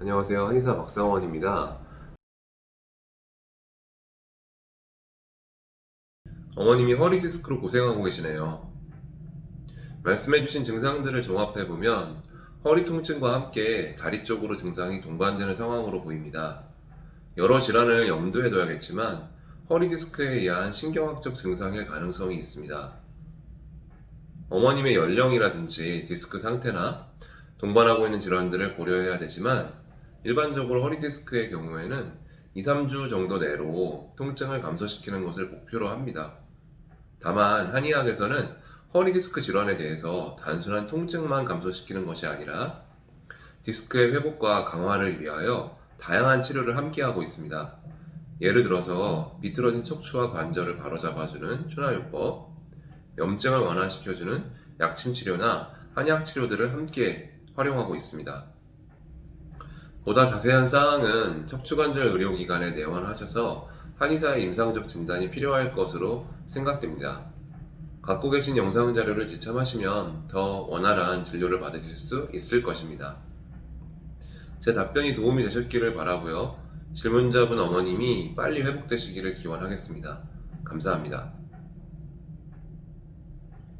안녕하세요. 한의사 박상원입니다. 어머님이 허리 디스크로 고생하고 계시네요. 말씀해주신 증상들을 종합해보면 허리 통증과 함께 다리 쪽으로 증상이 동반되는 상황으로 보입니다. 여러 질환을 염두에 둬야겠지만 허리 디스크에 의한 신경학적 증상일 가능성이 있습니다. 어머님의 연령이라든지 디스크 상태나 동반하고 있는 질환들을 고려해야 되지만 일반적으로 허리 디스크의 경우에는 2, 3주 정도 내로 통증을 감소시키는 것을 목표로 합니다. 다만 한의학에서는 허리 디스크 질환에 대해서 단순한 통증만 감소시키는 것이 아니라 디스크의 회복과 강화를 위하여 다양한 치료를 함께하고 있습니다. 예를 들어서 비틀어진 척추와 관절을 바로잡아주는 추나요법, 염증을 완화시켜주는 약침 치료나 한약 치료들을 함께 활용하고 있습니다. 보다 자세한 사항은 척추관절 의료기관에 내원하셔서 한의사의 임상적 진단이 필요할 것으로 생각됩니다. 갖고 계신 영상 자료를 지참하시면 더 원활한 진료를 받으실 수 있을 것입니다. 제 답변이 도움이 되셨기를 바라고요. 질문자분 어머님이 빨리 회복되시기를 기원하겠습니다. 감사합니다.